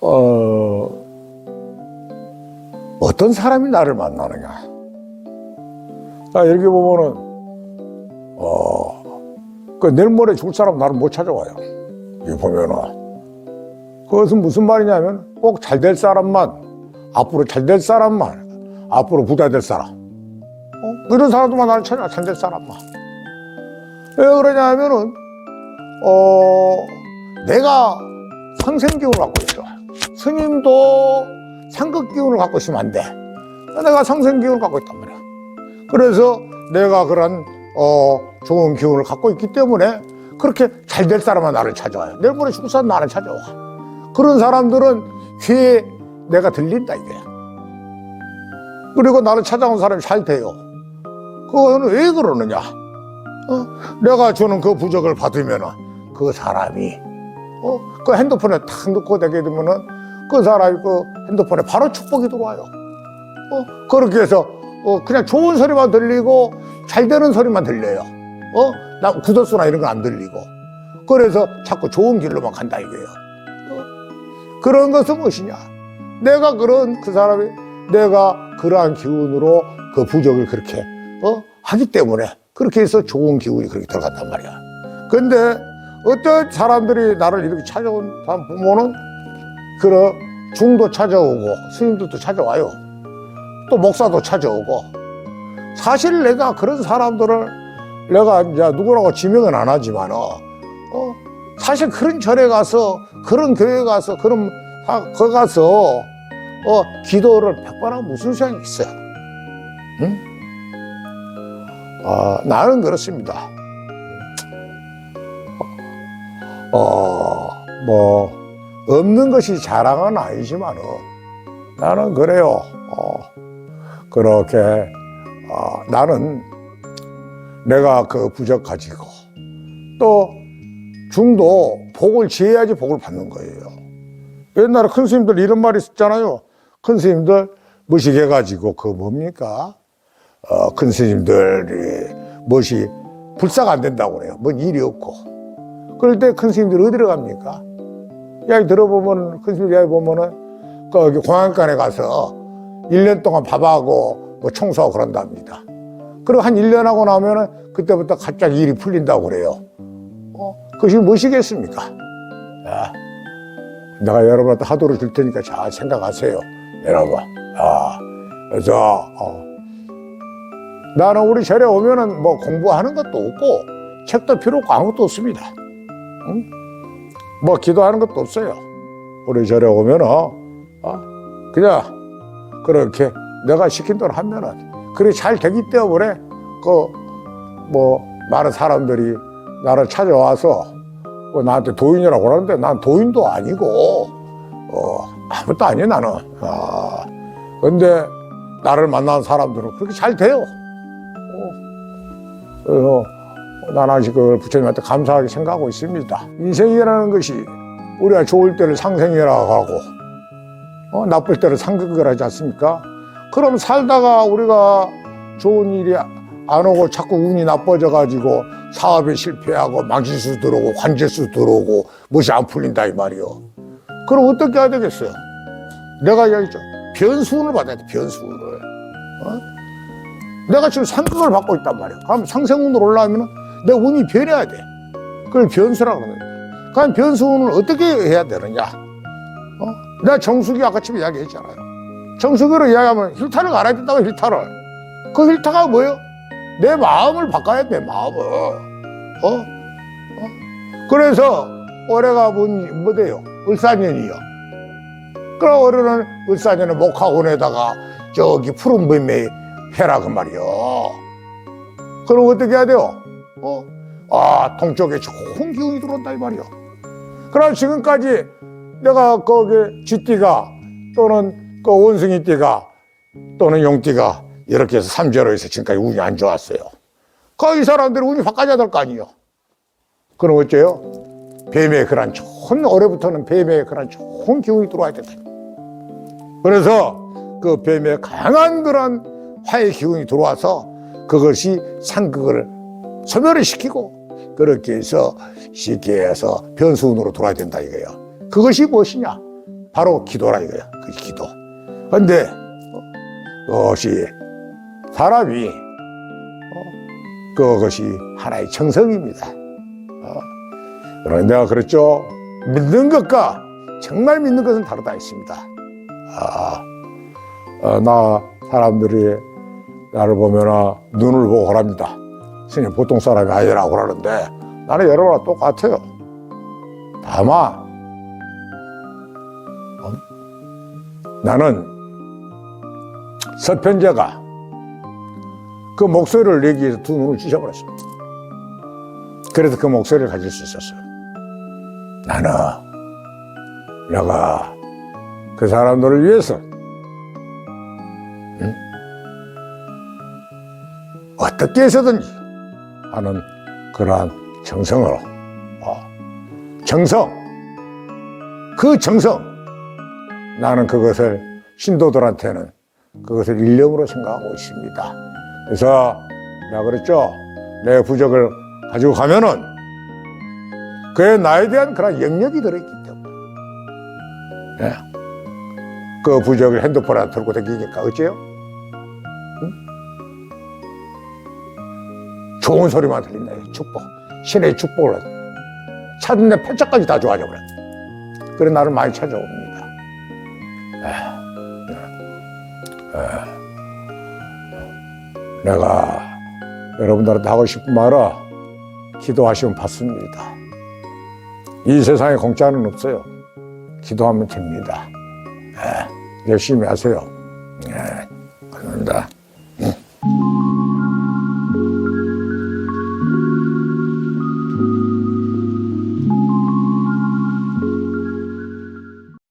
어, 어떤 사람이 나를 만나느냐. 자, 이렇게 보면은, 어, 그 내일 모레 죽을 사람 나를 못 찾아와요. 이거 보면은. 그것은 무슨 말이냐면 꼭 잘 될 사람만, 앞으로 잘 될 사람만, 앞으로 부자 될 사람. 어? 이런 사람들만 나를 찾아, 잘될 사람만. 왜 그러냐면은, 어, 내가 상생 기운을 갖고 있어. 스님도 상극 기운을 갖고 있으면 안 돼. 내가 상생 기운을 갖고 있단 말이야. 그래서 내가 그런 어, 좋은 기운을 갖고 있기 때문에 그렇게 잘 될 사람은 나를 찾아와요. 내일 모레 죽을 사람 나를 찾아와. 그런 사람들은 귀에 내가 들린다 이거야. 그리고 나를 찾아온 사람이 잘 돼요. 그거는 왜 그러느냐? 어? 내가 주는 그 부적을 받으면 그 사람이 어? 그 핸드폰에 탁 넣고 되게 되면은 그 사람이 그 핸드폰에 바로 축복이 들어와요. 어? 그렇게 해서 어, 그냥 좋은 소리만 들리고 잘 되는 소리만 들려요. 어? 나 구더수나 이런 거 안 들리고. 그래서 자꾸 좋은 길로만 간다 이거예요. 어? 그런 것은 무엇이냐? 내가 그런 그 사람이 내가 그러한 기운으로 그 부적을 그렇게 어? 하기 때문에 그렇게 해서 좋은 기운이 그렇게 들어간단 말이야. 근데 어떤 사람들이 나를 이렇게 찾아온 사람 보면은 그런 중도 찾아오고 스님들도 찾아와요. 또 목사도 찾아오고 사실 내가 그런 사람들을 내가 이제 누구라고 지명은 안 하지만 어, 사실 그런 절에 가서 그런 교회 가서 그런 하- 거 가서 어, 기도를 백번 하면 무슨 소용이 있어요? 응? 아, 나는 그렇습니다. 어, 뭐, 없는 것이 자랑은 아니지만, 나는 그래요. 어, 그렇게, 어, 나는 내가 그 부적 가지고, 또, 중도 복을 지어야지 복을 받는 거예요. 옛날에 큰 스님들 이런 말이 있었잖아요. 큰 스님들 무식해가지고, 그 뭡니까? 어, 큰 스님들이 무엇이 불사가 안 된다고 그래요. 뭔 일이 없고. 그럴 때 큰 스님들이 어디로 갑니까? 이야기 들어보면, 큰 스님 이야기 보면은, 거기 공항간에 가서 1년 동안 밥하고 뭐 청소하고 그런답니다. 그리고 한 1년 하고 나면은 그때부터 갑자기 일이 풀린다고 그래요. 어, 그것이 무엇이겠습니까? 야, 내가 여러분한테 하도록 줄 테니까 잘 생각하세요. 여러분. 아, 그래서, 어, 나는 우리 절에 오면은 뭐 공부하는 것도 없고, 책도 필요 없고 아무것도 없습니다. 응? 뭐 기도하는 것도 없어요. 우리 절에 오면은, 어, 그냥 그렇게 내가 시킨 대로 하면은, 그게 잘 되기 때문에, 그, 뭐, 많은 사람들이 나를 찾아와서, 뭐 나한테 도인이라고 그러는데 난 도인도 아니고, 어, 아무것도 아니야, 나는. 아, 근데 나를 만난 사람들은 그렇게 잘 돼요. 어, 그래서 나는 아직 그걸 부처님한테 감사하게 생각하고 있습니다. 인생이라는 것이 우리가 좋을 때를 상생이라고 하고, 어, 나쁠 때를 상극을 하지 않습니까? 그럼 살다가 우리가 좋은 일이 안 오고 자꾸 운이 나빠져 가지고 사업에 실패하고 망실수 들어오고 관제수 들어오고 무엇이 안 풀린다 이 말이요. 그럼 어떻게 해야 되겠어요? 내가 이야기했죠. 변수운을 받아야 돼, 변수운을. 어? 내가 지금 상극을 받고 있단 말이야. 그럼 상생운으로 올라가면 내 운이 변해야 돼. 그걸 변수라고 그러는 거야. 그럼 변수운을 어떻게 해야 되느냐? 어? 내가 정수기 아까 집에 이야기했잖아요. 정수기로 이야기하면 힐타를 갈아야 된다고 힐타를. 그 힐타가 뭐예요? 내 마음을 바꿔야 돼, 마음을. 어? 어? 그래서 올해가 뭔, 뭐대요? 을사년이요. 그럼 올해는 을사년에 목화원에다가 저기 푸른 뱀에 해라 그 말이요. 그럼 어떻게 해야 돼요? 어? 아, 동쪽에 좋은 기운이 들어온다 이 말이요. 그럼 지금까지 내가 거기 쥐띠가 또는 그 원숭이띠가 또는 용띠가 이렇게 해서 삼재로에서 지금까지 운이 안 좋았어요. 그이 사람들이 운이 바꿔야 될 거 아니에요. 그럼 어째요? 뱀의 그런 좋은 올해부터는 뱀의 그런 좋은 기운이 들어와야 된다. 그래서 그 뱀의 강한 그런 화의 기운이 들어와서 그것이 상극을 소멸을 시키고 그렇게 해서 쉽게 해서 변수운으로 돌아야 된다 이거예요. 그것이 무엇이냐? 바로 기도라 이거야. 그 기도. 근데 그것이 사람이 어, 그것이 하나의 정성입니다. 어, 그런데 내가 그랬죠. 믿는 것과 정말 믿는 것은 다르다 했습니다. 아, 어, 나 사람들이 나를 보면 눈을 보고 그럽니다. 스님 보통 사람이 아니라고 그러는데 나는 여러분과 똑같아요. 다만 어? 나는 서편제가 그 목소리를 내기 위해서 두 눈을 찢어버렸습니다. 그래서 그 목소리를 가질 수 있었어요. 나는 내가 그 사람들을 위해서 응? 어떻게 해서든지 하는 그러한 정성으로 어, 정성 그 정성 나는 그것을 신도들한테는 그것을 일념으로 생각하고 있습니다. 그래서 내가 그랬죠. 내 부적을 가지고 가면은 그에 나에 대한 그런 영역이 들어있기 때문에 예. 그 부적을 핸드폰에 들고 다니니까 어째요? 응? 좋은 소리만 들린다. 축복. 신의 축복을 내 팔자까지 다 좋아져 버려. 그래 나를 많이 찾아옵니다. 내가 여러분들한테 하고 싶은 말은 기도하시면 받습니다. 이 세상에 공짜는 없어요. 기도하면 됩니다. 예, 열심히 하세요. 예, 감사합니다.